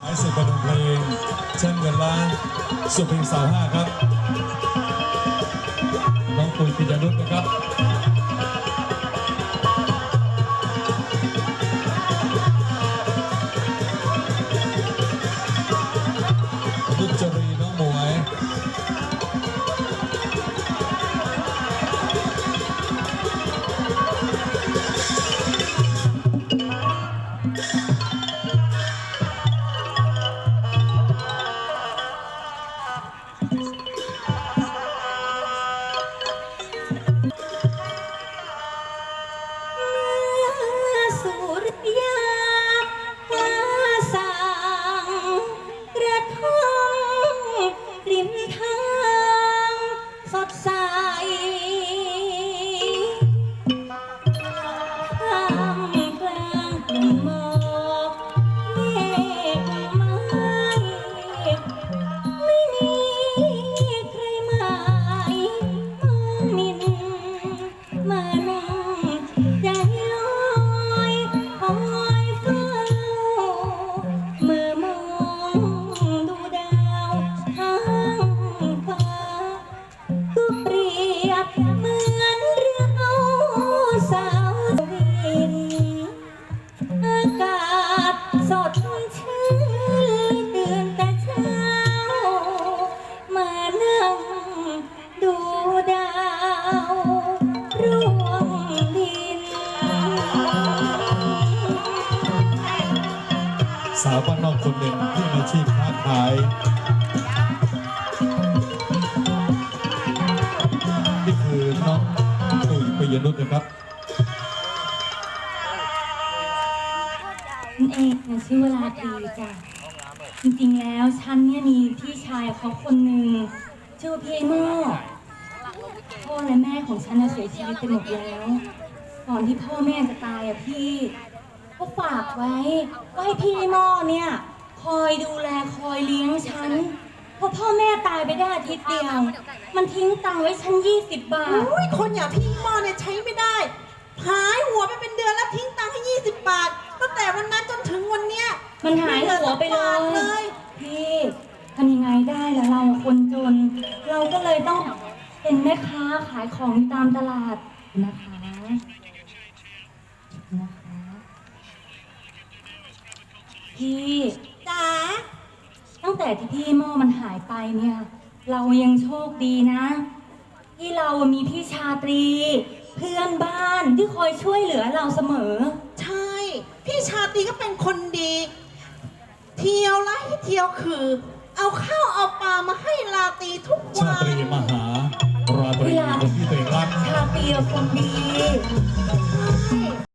หมายสุดประดมเพลงเช่นเงินล้านสุพิงสาวห้าครับน้องปุ๋ยปิยนุชนะครับ สาวบ้านนอกคนหนึ่งที่มีอาชีพค้าขายนี่คือน้องตุยปยนุชนะครับคุณเอกนะชื่อเวลาตรีจ้ะจริงๆแล้วฉันเนี่ยมีพี่ชายเขาคนหนึ่งชื่อว่าพี่ไอ้โม่พ่อและแม่ของฉันน่ะเสียชีวิตไปหมดแล้วก่อนที่พ่อแม่จะตายอะพี่ ก็ฝากไว้ว่าให้พี่ไอ้โม่เนี่ย คอยดูแลคอยเลี้ยงฉันเพราะพ่อแม่ตายไปได้อาทิตย์เดียว มันทิ้งตังค์ไว้ฉันยี่สิบบาท อุ้ยคนอย่างพี่หมอเนี่ยใช้ไม่ได้ หายหัวไปเป็นเดือนแล้วทิ้งตังค์ให้ยี่สิบบาท ตั้งแต่วันนั้นจนถึงวันเนี้ยมันหายหัวไปเลม่หลือสักบาทเลย ย พี่ทำยังไงได้ล่ะเราคนจน เราก็เลยต้องเป็นแม่ค้าขายของอยู่ตามตลาดนะคะ นะคะ พี่จ๋าตั้งแต่ที่พี่โม่มันหายไปเนี่ย เรายังโชคดีนะ ที่เรามีพี่ชาตรี เพื่อนบ้านที่คอยช่วยเหลือเราเสมอ ใช่ พี่ชาตรีก็เป็นคนดี เที่ยวไล่เที่ยวคือ เอาข้าวเอาปลามาให้ลาตรีทุกชาวัตรีนมหาราตรีคนที่ตัวเองรัก ชาตรีเราคนดี